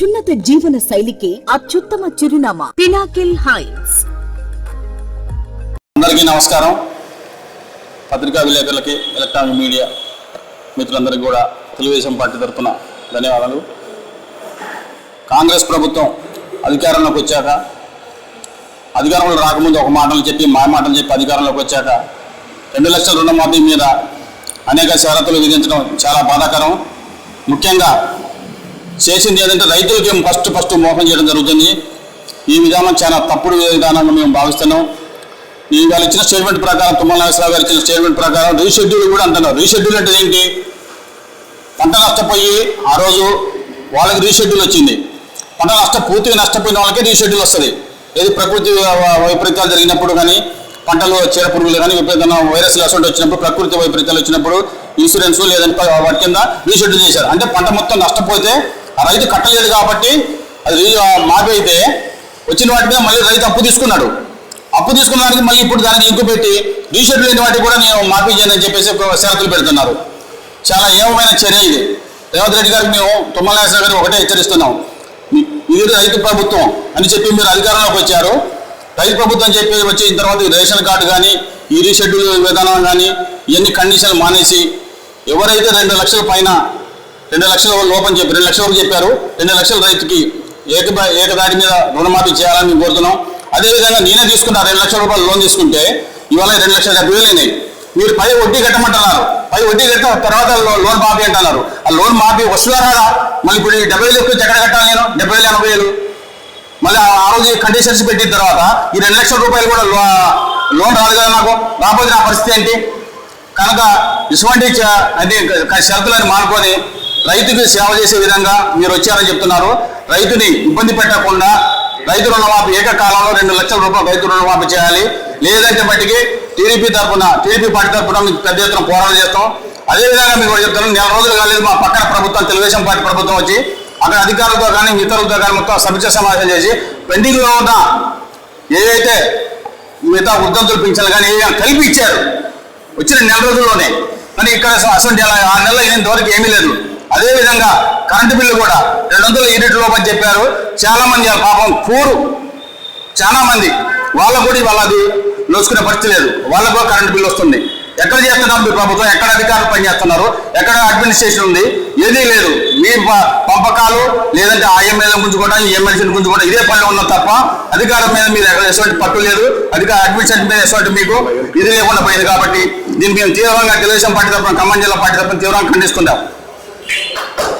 అత్యున్నత జీవన శైలికి అత్యుత్తమ చిరునామా పినాకిల్ హైట్స్ అందరికీ నమస్కారం. పత్రికా విలేకరులకి ఎలక్ట్రానిక్ మీడియా మిత్రులందరికీ కూడా తెలుగుదేశం పార్టీ తరఫున ధన్యవాదాలు. కాంగ్రెస్ ప్రభుత్వం అధికారంలోకి వచ్చాక అధికారంలో రాకముందు ఒక మాటలు చెప్పి మా మాటలు చెప్పి అధికారంలోకి వచ్చాక రెండు లక్షల రుణమాఫీ మీద అనేక షరతులు విధించడం చాలా బాధాకరం. ముఖ్యంగా చేసింది ఏంటంటే రైతులకి ఫస్ట్ ఫస్ట్ మోసం చేయడం జరుగుతుంది. ఈ విధానం చాలా తప్పుడు విధానంగా మేము భావిస్తున్నాం. ఈ వాళ్ళు ఇచ్చిన స్టేట్మెంట్ ప్రకారం తుమ్మల నాగేశ్వరరావు గారు ఇచ్చిన స్టేట్మెంట్ ప్రకారం రీషెడ్యూల్ కూడా అంటున్నారు. రీషెడ్యూల్ అంటే ఏంటి? పంట నష్టపోయి ఆ రోజు వాళ్ళకి రీషెడ్యూల్ వచ్చింది. పంట నష్ట పూర్తిగా నష్టపోయిన వాళ్ళకి రీషెడ్యూల్ వస్తుంది. ఏది ప్రకృతి వైపరీత్యాలు జరిగినప్పుడు కానీ పంటలు చీడ పురుగులు కానీ విపరీతమైన వైరస్ అసలు వచ్చినప్పుడు ప్రకృతి వైపరీత్యాలు వచ్చినప్పుడు ఇన్సూరెన్స్ లేదంటే వాటి కింద రీషెడ్యూల్ చేశారు. అంటే పంట మొత్తం నష్టపోతే ఆ రైతు కట్టలేదు కాబట్టి అది మాఫీ అయితే వచ్చిన వాటి మీద మళ్ళీ రైతు అప్పు తీసుకున్నాడు. అప్పు తీసుకున్న దానికి మళ్ళీ ఇప్పుడు దానికి లింకు పెట్టి రీషెడ్ లేని వాటికి కూడా నేను మాఫీ చేయను అని చెప్పేసి ఒక షరతులు పెడుతున్నారు. చాలా ఏమమైన చర్య ఇది. రేవంత్ రెడ్డి గారికి మేము తుమ్మల నాగేశ్వర గారు ఒకటే హెచ్చరిస్తున్నాం. ఇది రైతు ప్రభుత్వం అని చెప్పి మీరు అధికారంలోకి వచ్చారు. రైతు ప్రభుత్వం చెప్పి వచ్చిన తర్వాత ఈ రేషన్ కార్డు కానీ ఈ రీషెడ్యూల్ విధానం కానీ ఇవన్నీ కండిషన్లు మానేసి ఎవరైతే రెండు లక్షల పైన రెండు లక్షల లోపని చెప్పి రెండు లక్షల వరకు చెప్పారు. రెండు లక్షల రైతుకి ఏక ఏకదాటి మీద రుణమాఫీ చేయాలని మేము కోరుతున్నాం. అదేవిధంగా నేనే తీసుకున్నా రెండు లక్షల రూపాయలు లోన్ తీసుకుంటే ఇవాళ రెండు లక్షల డెబ్బై వేలు అయినాయి మీరు పై వడ్డీ కట్టమంటున్నారు. పై వడ్డీ కట్టిన తర్వాత లోన్ మాఫీ అంటున్నారు. ఆ లోన్ మాఫీ వస్తుందా రాదా? మళ్ళీ ఇప్పుడు ఈ డెబ్బై వేలు ఎక్కువ ఎక్కడ కట్టాలి నేను? డెబ్బై వేలు ఎనభై వేలు. మళ్ళీ ఆ రోజు కండిషన్స్ పెట్టిన తర్వాత ఈ రెండు లక్షల రూపాయలు కూడా లోన్ రాదు కదా నాకు. రాకపోతే నా పరిస్థితి ఏంటి? కనుక ఇటువంటి చ- షరతులను మానుకొని రైతుకి సేవ చేసే విధంగా మీరు వచ్చారని చెప్తున్నారు. రైతుని ఇబ్బంది పెట్టకుండా రైతు రుణమాఫీ ఏకకాలంలో రెండు లక్షల రూపాయలు రైతు రుణమాఫీ చేయాలి. లేదంటే మట్టికి టీడీపీ తరఫున టీడీపీ పార్టీ తరఫున మీకు పెద్ద ఎత్తున పోరాటం చేస్తాం. అదేవిధంగా మీకు కూడా చెప్తాను నెల రోజులు కాలేదు మా పక్కన ప్రభుత్వం తెలుగుదేశం పార్టీ ప్రభుత్వం వచ్చి అక్కడ అధికారులతో కానీ ఇతరులతో కానీ మొత్తం సమీక్ష సమావేశం చేసి పెండింగ్లో ఉన్న ఏవైతే మిగతా వృద్ధంతులు పింఛన్లు కానీ ఏవి కలిపి ఇచ్చారు. వచ్చిన నెల రోజుల్లోనే. కానీ ఇక్కడ అసలు ఆరు నెలలు వరకు ఏమీ లేదు. అదేవిధంగా కరెంటు బిల్లు కూడా రెండు వందల యూనిట్ లోపని చెప్పారు. చాలా మంది ఆ పాపం కూరు చాలా మంది. వాళ్ళకు కూడా ఇవాళ అది పరిస్థితి లేదు. వాళ్ళకు కూడా కరెంటు బిల్లు వస్తుంది. ఎక్కడ చేస్తున్నారు మీ ప్రభుత్వం? ఎక్కడ అధికారులు పనిచేస్తున్నారు? ఎక్కడ అడ్మినిస్ట్రేషన్ ఉంది? ఏదీ లేదు. మీ ప- పంపకాలు లేదంటే ఆ ఎమ్మెల్యే గుంజుకోవడం ఈ ఎమ్మెల్సీని గుంజుకోవడం ఇదే పనిలో ఉన్న తప్ప అధికారం మీద మీరు ఎక్కడ ఎటువంటి పట్టు లేదు. అధికార అడ్మినిస్ట్రేషన్ మీద ఎటువంటి మీకు ఇది లేకుండా పోయింది కాబట్టి దీన్ని మేము తీవ్రంగా తెలుగుదేశం పార్టీ తరఫున ఖమ్మం జిల్లా పార్టీ తరఫున తీవ్రంగా ఖండిస్తున్నాం.